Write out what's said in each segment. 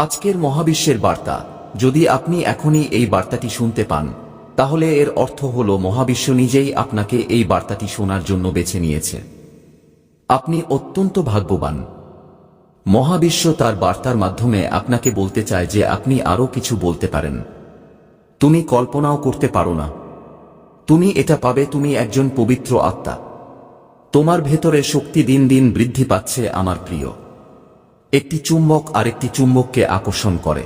আজকের মহাবিশ্বের বার্তা। যদি আপনি এখনই এই বার্তাটি শুনতে পান, তাহলে এর অর্থ হল মহাবিশ্ব নিজেই আপনাকে এই বার্তাটি শোনার জন্য বেছে নিয়েছে। আপনি অত্যন্ত ভাগ্যবান। মহাবিশ্ব তার বার্তার মাধ্যমে আপনাকে বলতে চায় যে আপনি আরও কিছু বলতে পারেন। তুমি কল্পনাও করতে পারো না। তুমি এটা পাবে, তুমি একজন পবিত্র আত্মা। তোমার ভেতরে শক্তি দিন দিন বৃদ্ধি পাচ্ছে, আমার প্রিয়। একটি চুম্বক আরেকটি চুম্বককে আকর্ষণ করে।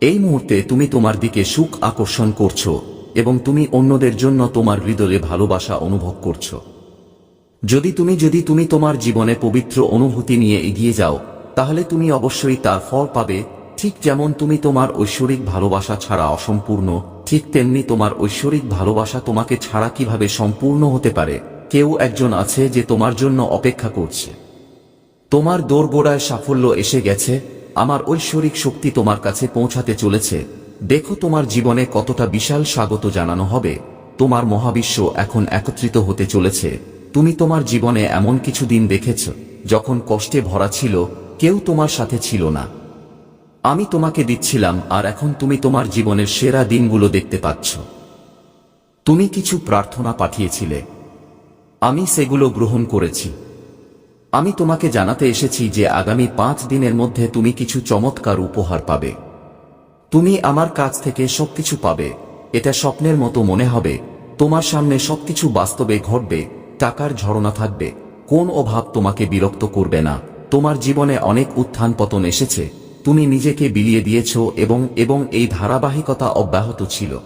এই মুহূর্তে তুমি তোমার দিকে সুখ আকর্ষণ করছ এবং তুমি অন্যদের জন্য তোমার হৃদয়ে ভালোবাসা অনুভব করছ। যদি তুমি যদি তুমি তোমার জীবনে পবিত্র অনুভূতি নিয়ে এগিয়ে যাও, তাহলে তুমি অবশ্যই তার ফল পাবে, ঠিক যেমন তুমি তোমার ঐশ্বরিক ভালোবাসা ছাড়া অসম্পূর্ণ, ঠিক তেমনি তোমার ঐশ্বরিক ভালোবাসা তোমাকে ছাড়া কীভাবে সম্পূর্ণ হতে পারে, কেউ একজন আছে যে তোমার জন্য অপেক্ষা করছে। তোমার দোরগোড়ায় সাফল্য এসে গেছে, আমার ঐশ্বরিক শক্তি তোমার কাছে পৌঁছাতে চলেছে। দেখো তোমার জীবনে কতটা বিশাল স্বাগত জানানো হবে। তোমার মহাবিশ্ব এখন একত্রিত হতে চলেছে। তুমি তোমার জীবনে এমন কিছু দিন দেখেছ, যখন কষ্টে ভরা ছিল, কেউ তোমার সাথে ছিল না। আমি তোমাকে দিচ্ছিলাম, আর এখন তুমি তোমার জীবনের সেরা দিনগুলো দেখতে পাচ্ছ। তুমি কিছু প্রার্থনা পাঠিয়েছিলে। আমি সেগুলো গ্রহণ করেছি। আমি তোমাকে জানাতে এসেছি যে আগামী পাঁচ দিনের মধ্যে তুমি কিছু চমৎকার উপহার পাবে। তুমি আমার কাছ থেকে সবকিছু পাবে। এটা স্বপ্নের মতো মনে হবে। তোমার সামনে সবকিছু বাস্তবে ঘটবে। টাকার ঝরনা থাকবে। কোন অভাব তোমাকে বিরক্ত করবে না। তোমার জীবনে অনেক উত্থান পতন এসেছে। তুমি নিজেকে বিলিয়ে দিয়েছ এবং এবং এই ধারাবাহিকতা অব্যাহত ছিল।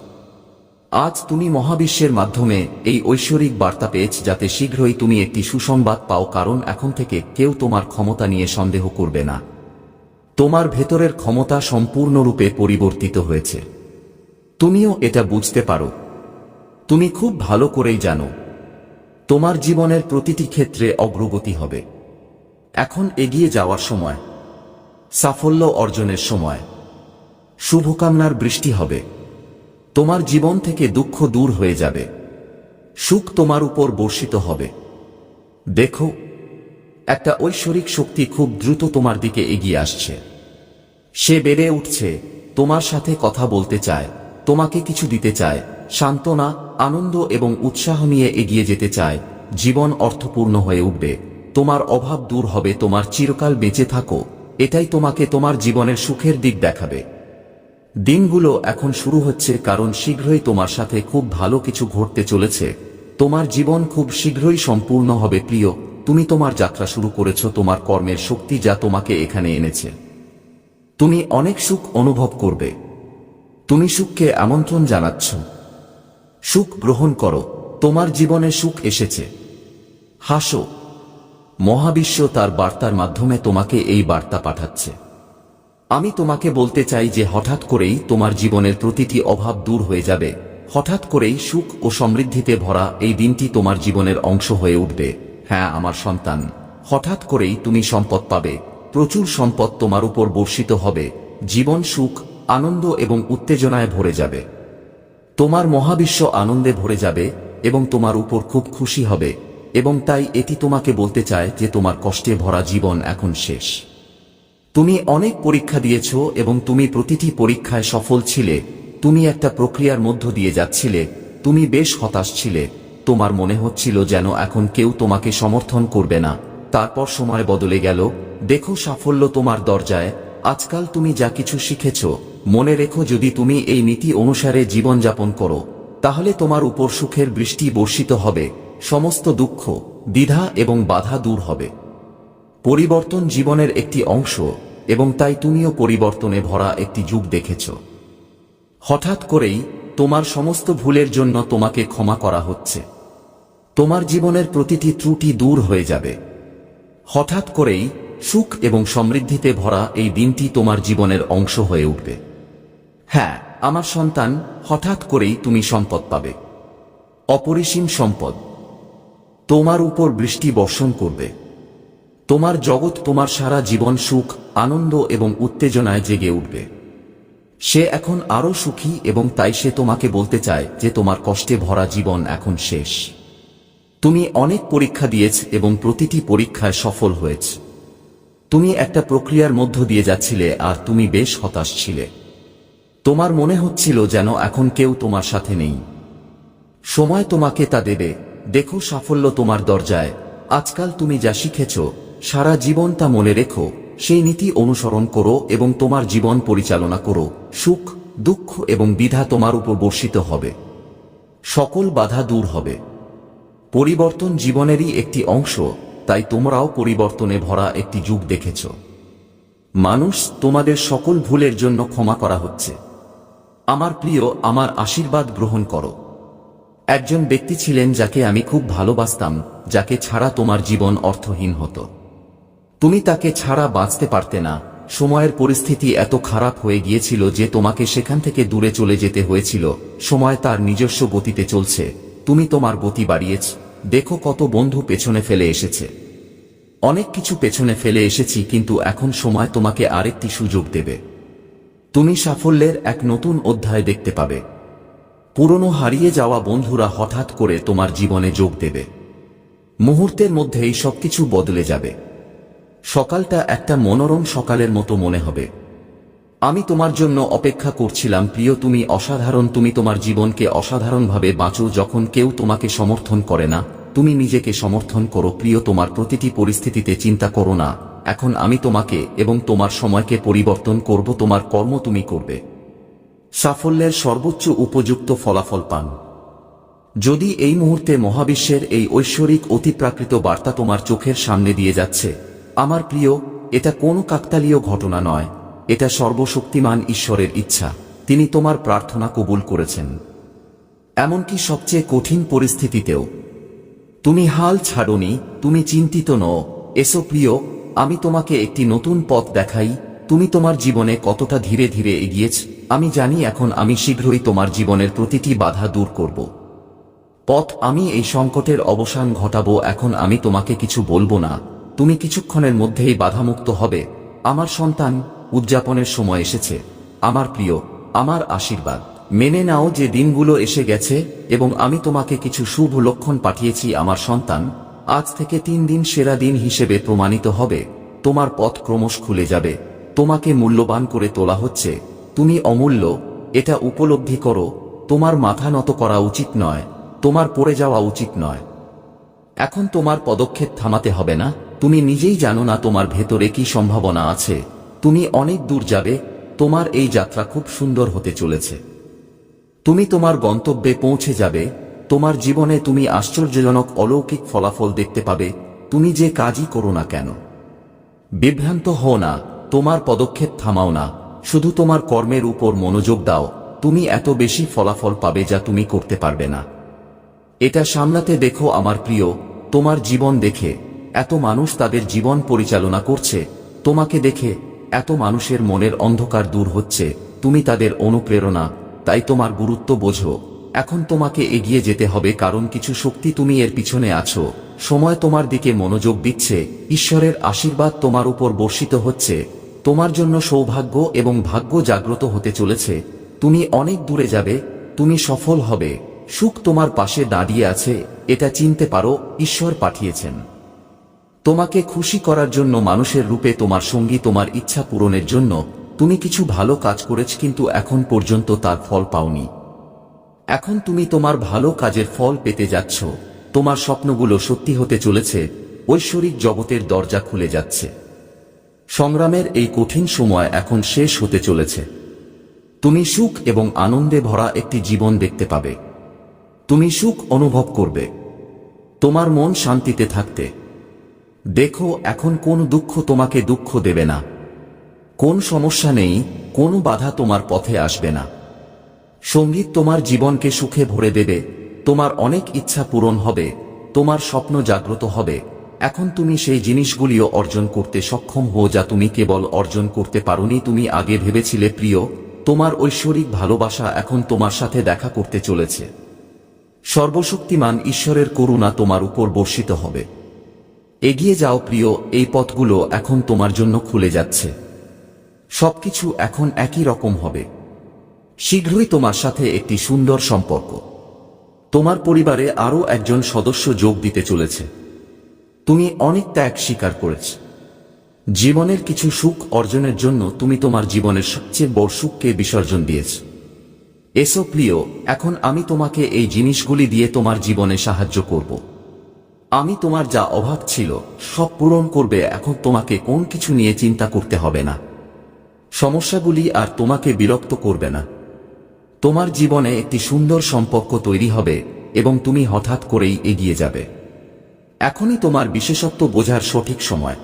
আজ তুমি মহাবিশ্বের মাধ্যমে এই ঐশ্বরিক বার্তা পেয়েছ যাতে শীঘ্রই তুমি একটি সুসংবাদ পাও, কারণ এখন থেকে কেউ তোমার ক্ষমতা নিয়ে সন্দেহ করবে না। তোমার ভেতরের ক্ষমতা সম্পূর্ণরূপে পরিবর্তিত হয়েছে। তুমিও এটা বুঝতে পারো। তুমি খুব ভালো করেই জানো, তোমার জীবনের প্রতিটি ক্ষেত্রে অগ্রগতি হবে। এখন এগিয়ে যাওয়ার সময়, সাফল্য অর্জনের সময়। শুভকামনার বৃষ্টি হবে। তোমার জীবন থেকে দুঃখ দূর হয়ে যাবে। সুখ তোমার উপর বর্ষিত হবে। দেখো, একটা ঐশ্বরিক শক্তি খুব দ্রুত তোমার দিকে এগিয়ে আসছে। সে বেড়ে উঠছে, তোমার সাথে কথা বলতে চায়, তোমাকে কিছু দিতে চায়, সান্ত্বনা, আনন্দ এবং উৎসাহ নিয়ে এগিয়ে যেতে চায়, জীবন অর্থপূর্ণ হয়ে উঠবে, তোমার অভাব দূর হবে, তোমার চিরকাল বেঁচে থাকো, এটাই তোমাকে তোমার জীবনের সুখের দিক দেখাবে। দিনগুলো এখন শুরু হচ্ছে কারণ শীঘ্রই তোমার সাথে খুব ভালো কিছু ঘটতে চলেছে। তোমার জীবন খুব শীঘ্রই সম্পূর্ণ হবে প্রিয়। তুমি তোমার যাত্রা শুরু করেছ তোমার কর্মের শক্তি যা তোমাকে এখানে এনেছে। তুমি অনেক সুখ অনুভব করবে। তুমি সুখকে আমন্ত্রণ জানাচ্ছ। সুখ গ্রহণ করো। তোমার জীবনে সুখ এসেছে। হাসো। মহাবিশ্ব তার বার্তার মাধ্যমে তোমাকে এই বার্তা পাঠাচ্ছে। আমি তোমাকে বলতে চাই যে হঠাৎ করেই তোমার জীবনের প্রতিটি অভাব দূর হয়ে যাবে। হঠাৎ করেই সুখ ও সমৃদ্ধিতে ভরা এই দিনটি তোমার জীবনের অংশ হয়ে উঠবে। হ্যাঁ আমার সন্তান। হঠাৎ করেই তুমি সম্পদ পাবে। প্রচুর সম্পদ তোমার উপর বর্ষিত হবে। জীবন সুখ, আনন্দ এবং উত্তেজনায় ভরে যাবে। তোমার মহাবিশ্ব আনন্দে ভরে যাবে এবং তোমার উপর খুব খুশি হবে। এবং তাই এটি তোমাকে বলতে চায় যে তোমার কষ্টে ভরা জীবন এখন শেষ। তুমি অনেক পরীক্ষা দিয়েছ এবং তুমি প্রতিটি পরীক্ষায় সফল ছিলে, তুমি একটা প্রক্রিয়ার মধ্য দিয়ে যাচ্ছিলে, তুমি বেশ হতাশ ছিলে, তোমার মনে হচ্ছিল যেন এখন কেউ তোমাকে সমর্থন করবে না। তারপর সময় বদলে গেল, দেখো সাফল্য তোমার দরজায়, আজকাল তুমি যা কিছু শিখেছ, মনে রেখো যদি তুমি এই নীতি অনুসারে জীবনযাপন করো, তাহলে তোমার উপর সুখের বৃষ্টি বর্ষিত হবে, সমস্ত দুঃখ, দ্বিধা এবং বাধা দূর হবে। পরিবর্তন জীবনের একটি অংশ এবং তাই তুমিও পরিবর্তনে ভরা একটি যুগ দেখেছ। হঠাৎ করেই তোমার সমস্ত ভুলের জন্য তোমাকে ক্ষমা করা হচ্ছে। তোমার জীবনের প্রতিটি ত্রুটি দূর হয়ে যাবে। হঠাৎ করেই সুখ এবং সমৃদ্ধিতে ভরা এই দিনটি তোমার জীবনের অংশ হয়ে উঠবে। হ্যাঁ আমার সন্তান, হঠাৎ করেই তুমি সম্পদ পাবে। অপরিসীম সম্পদ। তোমার উপর বৃষ্টি বর্ষণ করবে। তোমার জগৎ তোমার সারা জীবন সুখ, আনন্দ এবং উত্তেজনায় জেগে উঠবে। সে এখন আরও সুখী এবং তাই সে তোমাকে বলতে চায় যে তোমার কষ্টে ভরা জীবন এখন শেষ। তুমি অনেক পরীক্ষা দিয়েছ এবং প্রতিটি পরীক্ষায় সফল হয়েছ। তুমি একটা প্রক্রিয়ার মধ্য দিয়ে যাচ্ছিলে আর তুমি বেশ হতাশ ছিলে। তোমার মনে হচ্ছিল যেন এখন কেউ তোমার সাথে নেই। সময় তোমাকে তা দেবে। দেখো সাফল্য তোমার দরজায়। আজকাল তুমি যা শিখেছ সারা জীবন তা মনে রেখো, সেই নীতি অনুসরণ করো এবং তোমার জীবন পরিচালনা করো। সুখ, দুঃখ এবং বিধা তোমার উপর বর্ষিত হবে। সকল বাধা দূর হবে। পরিবর্তন জীবনেরই একটি অংশ, তাই তোমরাও পরিবর্তনে ভরা একটি যুগ দেখেছ। মানুষ তোমাদের সকল ভুলের জন্য ক্ষমা করা হচ্ছে। আমার প্রিয়, আমার আশীর্বাদ গ্রহণ করো। একজন ব্যক্তি ছিলেন যাকে আমি খুব ভালোবাসতাম, যাকে ছাড়া তোমার জীবন অর্থহীন হতো। তুমি তাকে ছাড়া বাঁচতে পারতে না। সময়ের পরিস্থিতি এত খারাপ হয়ে গিয়েছিল যে তোমাকে সেখান থেকে দূরে চলে যেতে হয়েছিল। সময় তার নিজস্ব গতিতে চলছে। তুমি তোমার গতি বাড়িয়েছ। দেখো কত বন্ধু পেছনে ফেলে এসেছে। অনেক কিছু পেছনে ফেলে এসেছি, কিন্তু এখন সময় তোমাকে আরেকটি সুযোগ দেবে। তুমি সাফল্যের এক নতুন অধ্যায় দেখতে পাবে। পুরনো হারিয়ে যাওয়া বন্ধুরা হঠাৎ করে তোমার জীবনে যোগ দেবে। মুহূর্তের মধ্যেই সবকিছু বদলে যাবে। সকালটা একটা মনোরম সকালের মতো মনে হবে। আমি তোমার জন্য অপেক্ষা করছিলাম, প্রিয় তুমি অসাধারণ, তুমি তোমার জীবনকে অসাধারণভাবে বাঁচো যখন কেউ তোমাকে সমর্থন করে না। তুমি নিজেকে সমর্থন করো, প্রিয় তোমার প্রতিটি পরিস্থিতিতে চিন্তা করো না। এখন আমি তোমাকে এবং তোমার সময়কে পরিবর্তন করব, তোমার কর্ম তুমি করবে। সাফল্যের সর্বোচ্চ উপযুক্ত ফলাফল পান। যদি এই মুহূর্তে মহাবিশ্বের এই ঐশ্বরিক অতিপ্রাকৃত বার্তা তোমার চোখের সামনে দিয়ে যাচ্ছে আমার প্রিয়, এটা কোনো কাকতালীয় ঘটনা নয়। এটা সর্বশক্তিমান ঈশ্বরের ইচ্ছা। তিনি তোমার প্রার্থনা কবুল করেছেন। এমনকি সবচেয়ে কঠিন পরিস্থিতিতেও। তুমি হাল ছাড়নি, তুমি চিন্তিত নও। এসো প্রিয়, আমি তোমাকে একটি নতুন পথ দেখাই। তুমি তোমার জীবনে কতটা ধীরে ধীরে এগিয়েছ, আমি জানি এখন আমি শীঘ্রই তোমার জীবনের প্রতিটি বাধা দূর করব। পথ, আমি এই সংকটের অবসান ঘটাবো, এখন আমি তোমাকে কিছু বলব না। তুমি কিছুক্ষণের মধ্যেই বাধামুক্ত হবে। আমার সন্তান উদযাপনের সময় এসেছে। আমার প্রিয়, আমার আশীর্বাদ। মেনে নাও যে দিনগুলো এসে গেছে এবং আমি তোমাকে কিছু শুভ লক্ষণ পাঠিয়েছি আমার সন্তান। আজ থেকে তিন দিন সেরা দিন হিসেবে প্রমাণিত হবে। তোমার পথ ক্রমশ খুলে যাবে। তোমাকে মূল্যবান করে তোলা হচ্ছে। তুমি অমূল্য। এটা উপলব্ধি করো। তোমার মাথা নত করা উচিত নয়। তোমার পড়ে যাওয়া উচিত নয়। এখন তোমার পদক্ষেপ থামাতে হবে না। তুমি নিজেই জানো না তোমার ভেতরে কি সম্ভাবনা আছে। তুমি অনেক দূর যাবে, তোমার এই যাত্রা খুব সুন্দর হতে চলেছে। তুমি তোমার গন্তব্যে পৌঁছে যাবে, তোমার জীবনে তুমি আশ্চর্যজনক অলৌকিক ফলাফল দেখতে পাবে, তুমি যে কাজই করো না কেন। বিভ্রান্ত হও না, তোমার পদক্ষেপ থামাও না, শুধু তোমার কর্মের উপর মনোযোগ দাও, তুমি এত বেশি ফলাফল পাবে যা তুমি করতে পারবে না। এটা সামলাতে দেখো আমার প্রিয়, তোমার জীবন দেখে এত মানুষ তাদের জীবন পরিচালনা করছে, তোমাকে দেখে এত মানুষের মনের অন্ধকার দূর হচ্ছে, তুমি তাদের অনুপ্রেরণা, তাই তোমার গুরুত্ব বোঝো। এখন তোমাকে এগিয়ে যেতে হবে কারণ কিছু শক্তি তুমি এর পিছনে আছো। সময় তোমার দিকে মনোযোগ দিচ্ছে, ঈশ্বরের আশীর্বাদ তোমার উপর বর্ষিত হচ্ছে। তোমার জন্য সৌভাগ্য এবং ভাগ্য জাগ্রত হতে চলেছে। তুমি অনেক দূরে যাবে, তুমি সফল হবে। সুখ তোমার পাশে দাঁড়িয়ে আছে, এটা চিনতে পারো, ঈশ্বর পাঠিয়েছেন। তোমাকে খুশি করার জন্য মানুষের রূপে তোমার সঙ্গী তোমার ইচ্ছা পূরণের জন্য তুমি কিছু ভালো কাজ করেছ কিন্তু এখন পর্যন্ত তার ফল পাওনি। এখন তুমি তোমার ভালো কাজের ফল পেতে যাচ্ছ। তোমার স্বপ্নগুলো সত্যি হতে চলেছে। ঐশ্বরিক জগতের দরজা খুলে যাচ্ছে। সংগ্রামের এই কঠিন সময় এখন শেষ হতে চলেছে। তুমি সুখ এবং আনন্দে ভরা একটি জীবন দেখতে পাবে। তুমি সুখ অনুভব করবে। তোমার মন শান্তিতে থাকতে। দেখো, এখন কোন দুঃখ তোমাকে দুঃখ দেবে না। কোন সমস্যা নেই, কোন বাধা তোমার পথে আসবে না। সংগীত তোমার জীবনকে সুখে ভরে দেবে, তোমার অনেক ইচ্ছা পূরণ হবে, তোমার স্বপ্ন জাগ্রত হবে। এখন তুমি সেই জিনিসগুলিও অর্জন করতে সক্ষম হো যা তুমি কেবল অর্জন করতে পারোনি। তুমি আগে ভেবেছিলে, প্রিয়, তোমার ঐশ্বরিক ভালোবাসা এখন তোমার সাথে দেখা করতে চলেছে। সর্বশক্তিমান ঈশ্বরের করুণা তোমার উপর বর্ষিত হবে। এগিয়ে যাও প্রিয়, এই পথগুলো এখন তোমার জন্য খুলে যাচ্ছে। সবকিছু এখন একই রকম হবে। শীঘ্রই তোমার সাথে একটি সুন্দর সম্পর্ক। তোমার পরিবারে আরও একজন সদস্য যোগ দিতে চলেছে। তুমি অনেক ত্যাগ স্বীকার করেছ। জীবনের কিছু সুখ অর্জনের জন্য তুমি তোমার জীবনের সবচেয়ে বড় সুখকে বিসর্জন দিয়েছ। এসো প্রিয়, এখন আমি তোমাকে এই জিনিসগুলি দিয়ে তোমার জীবনে সাহায্য করব। আমি তোমার যা অভাব ছিল, সব পূরণ করবে, এখন তোমাকে কোন কিছু নিয়ে চিন্তা করতে হবে না। সমস্যাগুলি আর তোমাকে বিরক্ত করবে না। তোমার জীবনে একটি সুন্দর সম্পর্ক তৈরি হবে, এবং তুমি হঠাৎ করেই এগিয়ে যাবে। এখনই তোমার বিশেষত্ব বোঝার সঠিক সময়।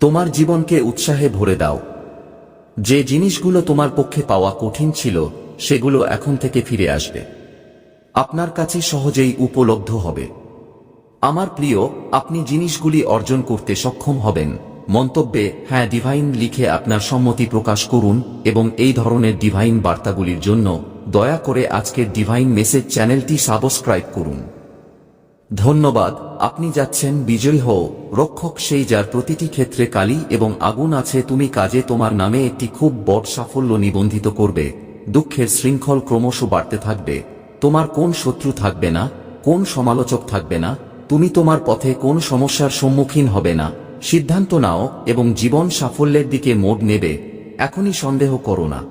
তোমার জীবনকে উৎসাহে ভরে দাও। যে জিনিসগুলো তোমার পক্ষে পাওয়া কঠিন ছিল, সেগুলো এখন থেকে ফিরে আসবে। আপনার কাছে সহজেই উপলব্ধ হবে। আমার প্রিয়, আপনি জিনিসগুলি অর্জন করতে সক্ষম হবেন। মন্তব্যে হ্যাঁ ডিভাইন লিখে আপনার সম্মতি প্রকাশ করুন এবং এই ধরনের ডিভাইন বার্তাগুলির জন্য দয়া করে আজকের ডিভাইন মেসেজ চ্যানেলটি সাবস্ক্রাইব করুন। ধন্যবাদ, আপনি যাচ্ছেন বিজয়ী হও। রক্ষক সেই যার প্রতিটি ক্ষেত্রে কালি এবং আগুন আছে, তুমি কাজে তোমার নামে একটি খুব বড় সাফল্য নিবন্ধিত করবে। দুঃখের শৃঙ্খল ক্রমশ বাড়তে থাকবে। তোমার কোন শত্রু থাকবে না? কোন সমালোচক থাকবে না? তুমি তোমার পথে কোন সমস্যার সম্মুখীন হবে না। সিদ্ধান্ত নাও এবং জীবন সাফল্যের দিকে মোড় নেবে। এখনই সন্দেহ করো না।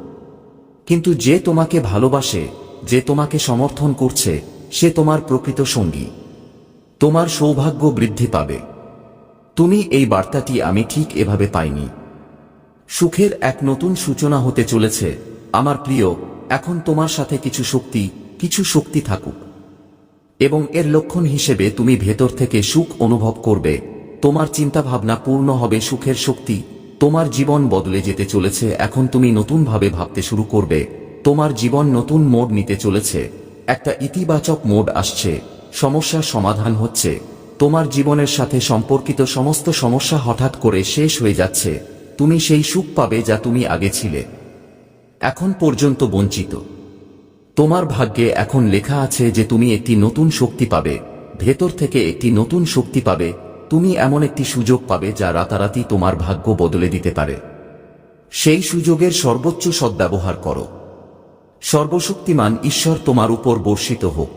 কিন্তু যে তোমাকে ভালোবাসে, যে তোমাকে সমর্থন করছে, সে তোমার প্রকৃত সঙ্গী। তোমার সৌভাগ্য বৃদ্ধি পাবে। তুমি এই বার্তাটি আমি ঠিক এভাবে পাইনি। সুখের এক নতুন সূচনা হতে চলেছে। আমার প্রিয়, এখন তোমার সাথে কিছু শক্তি কিছু শক্তি থাকুক। এবং এর লক্ষণ হিসেবে তুমি ভেতর থেকে সুখ অনুভব করবে। তোমার চিন্তাভাবনা পূর্ণ হবে সুখের শক্তি। তোমার জীবন বদলে যেতে চলেছে, এখন তুমি নতুনভাবে ভাবতে শুরু করবে। তোমার জীবন নতুন মোড় নিতে চলেছে। একটা ইতিবাচক মোড আসছে সমস্যার সমাধান হচ্ছে। তোমার জীবনের সাথে সম্পর্কিত সমস্ত সমস্যা হঠাৎ করে শেষ হয়ে যাচ্ছে। তুমি সেই সুখ পাবে যা তুমি আগে ছিলে। এখন পর্যন্ত বঞ্চিত। তোমার ভাগ্যে এখন লেখা আছে যে তুমি একটি নতুন শক্তি পাবে। ভেতর থেকে একটি নতুন শক্তি পাবে। তুমি এমন একটি সুযোগ পাবে যা রাতারাতি তোমার ভাগ্য বদলে দিতে পারে। সেই সুযোগের সর্বোচ্চ সদ্ব্যবহার করো। সর্বশক্তিমান ঈশ্বর তোমার উপর বর্ষিত হোক।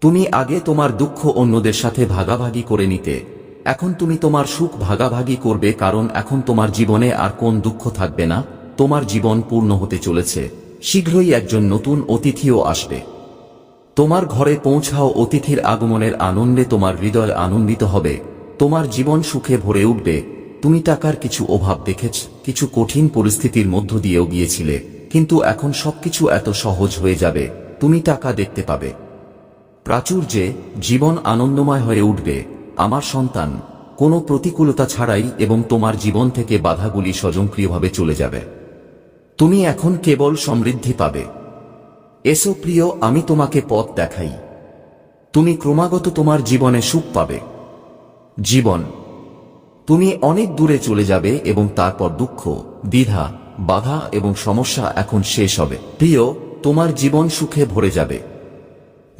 তুমি আগে তোমার দুঃখ অন্যদের সাথে ভাগাভাগি করে নিতে। এখন তুমি তোমার সুখ ভাগাভাগি করবে কারণ এখন তোমার জীবনে আর কোন দুঃখ থাকবে না। তোমার জীবন পূর্ণ হতে চলেছে। শীঘ্রই একজন নতুন অতিথিও আসবে। তোমার ঘরে পৌঁছাও অতিথির আগমনের আনন্দে তোমার হৃদয় আনন্দিত হবে। তোমার জীবন সুখে ভরে উঠবে। তুমি টাকার কিছু অভাব দেখেছ, কিছু কঠিন পরিস্থিতির মধ্য দিয়েও গিয়েছিলে, কিন্তু এখন সবকিছু এত সহজ হয়ে যাবে, তুমি টাকা দেখতে পাবে। প্রাচুর্যে জীবন আনন্দময় হয়ে উঠবে। আমার সন্তান, কোনো প্রতিকূলতা ছাড়াই এবং তোমার জীবন থেকে বাধাগুলি স্বয়ংক্রিয়ভাবে চলে যাবে। তুমি এখন কেবল সমৃদ্ধি পাবে। এসো প্রিয়, আমি তোমাকে পথ দেখাই। তুমি ক্রমাগত তোমার জীবনে সুখ পাবে। জীবন। তুমি অনেক দূরে চলে যাবে এবং তারপর দুঃখ, দ্বিধা, বাধা এবং সমস্যা এখন শেষ হবে। প্রিয়, তোমার জীবন সুখে ভরে যাবে।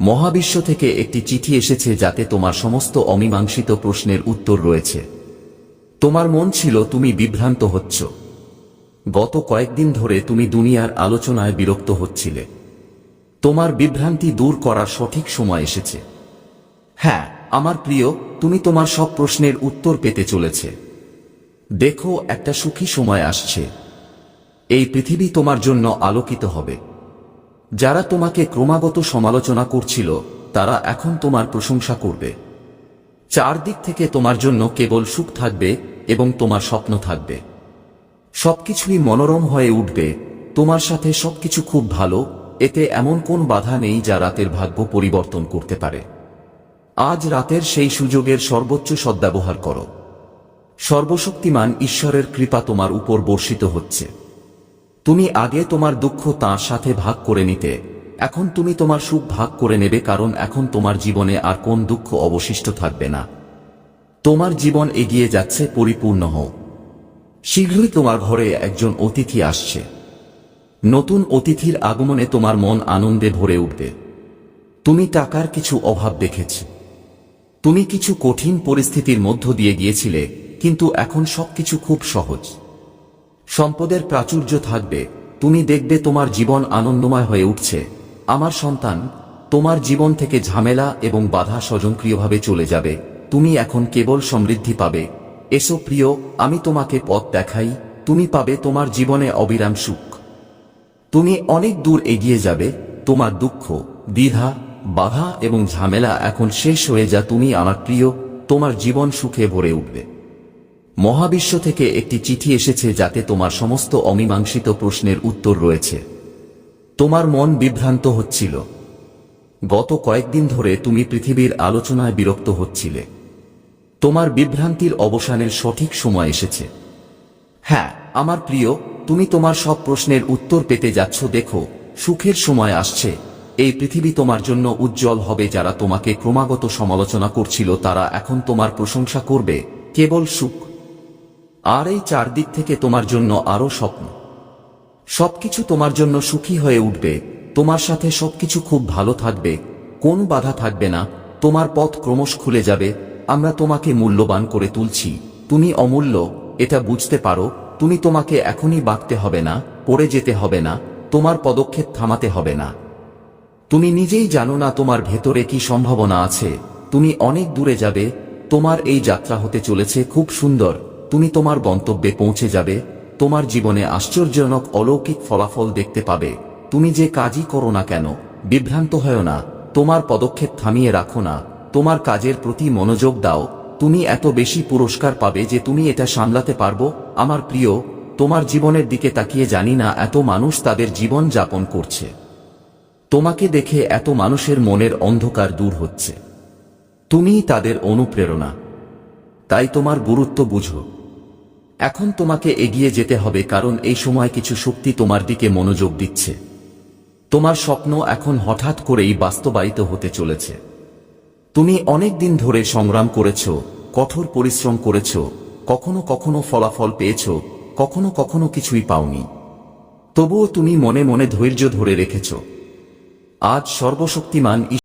মহাবিশ্ব থেকে একটি চিঠি এসেছে যাতে তোমার সমস্ত অমীমাংসিত প্রশ্নের উত্তর রয়েছে। তোমার মন ছিল, তুমি বিভ্রান্ত হচ্ছ। গত কয়েকদিন ধরে তুমি দুনিয়ার আলোচনায় বিরক্ত হচ্ছিলে। তোমার বিভ্রান্তি দূর করার সঠিক সময় এসেছে। হ্যাঁ আমার প্রিয়, তুমি তোমার সব প্রশ্নের উত্তর পেতে চলেছে। দেখো, একটা সুখী সময় আসছে। এই পৃথিবী তোমার জন্য আলোকিত হবে। যারা তোমাকে ক্রমাগত সমালোচনা করছিল, তারা এখন তোমার প্রশংসা করবে। চারদিক থেকে তোমার জন্য কেবল সুখ থাকবে এবং তোমার স্বপ্ন থাকবে। সবকিছুই মনোরম হয়ে উঠবে। তোমার সাথে সবকিছু খুব ভালো, এতে এমন কোন বাধা নেই যা রাতের ভাগ্য পরিবর্তন করতে পারে। আজ রাতের সেই সুযোগের সর্বোচ্চ সদ্ব্যবহার করো। সর্বশক্তিমান ঈশ্বরের কৃপা তোমার উপর বর্ষিত হচ্ছে। তুমি আগে তোমার দুঃখ তাঁর সাথে ভাগ করে নিতে, এখন তুমি তোমার সুখ ভাগ করে নেবে কারণ এখন তোমার জীবনে আর কোন দুঃখ অবশিষ্ট থাকবে না। তোমার জীবন এগিয়ে যাচ্ছে পরিপূর্ণ হোক শীঘ্রই তোমার ঘরে একজন অতিথি আসছে। নতুন অতিথির আগমনে তোমার মন আনন্দে ভরে উঠবে। তুমি টাকার কিছু অভাব দেখেছ। তুমি কিছু কঠিন পরিস্থিতির মধ্য দিয়ে গিয়েছিলে, কিন্তু এখন সবকিছু খুব সহজ। সম্পদের প্রাচুর্য থাকবে, তুমি দেখবে তোমার জীবন আনন্দময় হয়ে উঠছে। আমার সন্তান, তোমার জীবন থেকে ঝামেলা এবং বাধা স্বজনক্রিয়ভাবে চলে যাবে। তুমি এখন কেবল সমৃদ্ধি পাবে। এসো প্রিয়, আমি তোমাকে পথ দেখাই, তুমি পাবে তোমার জীবনে অবিরাম সুখ। তুমি অনেক দূর এগিয়ে যাবে, তোমার দুঃখ, দ্বিধা, বাধা এবং ঝামেলা এখন শেষ হয়ে যা তুমি আমার প্রিয়, তোমার জীবন সুখে ভরে উঠবে। মহাবিশ্ব থেকে একটি চিঠি এসেছে যাতে তোমার সমস্ত অমীমাংসিত প্রশ্নের উত্তর রয়েছে। তোমার মন বিভ্রান্ত হচ্ছিল। গত কয়েকদিন ধরে তুমি পৃথিবীর আলোচনায় বিরক্ত হচ্ছিলে। তোমার বিভ্রান্তির অবসানের সঠিক সময় এসেছে। হ্যাঁ আমার প্রিয়, তুমি তোমার সব প্রশ্নের উত্তর পেতে যাচ্ছ, দেখো, সুখের সময় আসছে। এই পৃথিবী তোমার জন্য উজ্জ্বল হবে যারা তোমাকে ক্রমাগত সমালোচনা করছিল, তারা এখন তোমার প্রশংসা করবে, কেবল সুখ। আর এই চারদিক থেকে তোমার জন্য আরও স্বপ্ন। সবকিছু তোমার জন্য সুখী হয়ে উঠবে, তোমার সাথে সবকিছু খুব ভালো থাকবে, কোন বাধা থাকবে না, তোমার পথ ক্রমশ খুলে যাবে আমরা তোমাকে মূল্যবান করে তুলছি। তুমি অমূল্য, এটা বুঝতে পারো, তুমি তোমাকে এখনই বাঁকতে হবে না, পড়ে যেতে হবে না, তোমার পদক্ষেপ থামাতে হবে না। তুমি নিজেই জানো না তোমার ভেতরে কি সম্ভাবনা আছে। তুমি অনেক দূরে যাবে, তোমার এই যাত্রা হতে চলেছে খুব সুন্দর, তুমি তোমার গন্তব্যে পৌঁছে যাবে, তোমার জীবনে আশ্চর্যজনক অলৌকিক ফলাফল দেখতে পাবে। তুমি যে কাজই করো না কেন, বিভ্রান্ত হয় না, তোমার পদক্ষেপ থামিয়ে রাখো না। তোমার কাজের প্রতি মনোযোগ দাও। তুমি এত বেশি পুরস্কার পাবে যে তুমি এটা সামলাতে পারব। আমার প্রিয়, তোমার জীবনের দিকে তাকিয়ে জানি না এত মানুষ তাদের জীবন যাপন করছে। তোমাকে দেখে এত মানুষের মনের অন্ধকার দূর হচ্ছে। তুমিই তাদের অনুপ্রেরণা। তাই তোমার গুরুত্ব বুঝো। এখন তোমাকে এগিয়ে যেতে হবে কারণ এই সময় কিছু শক্তি তোমার দিকে মনোযোগ দিচ্ছে। তোমার স্বপ্ন এখন হঠাৎ করেই বাস্তবায়িত হতে চলেছে। তুমি অনেক দিন ধরে সংগ্রাম করেছ, কঠোর পরিশ্রম করেছ, কখনো কখনো ফলাফল পেয়েছ, কখনো কখনো কিছুই পাওনি। তবুও তুমি মনে মনে ধৈর্য ধরে রেখেছ। আজ সর্বশক্তিমান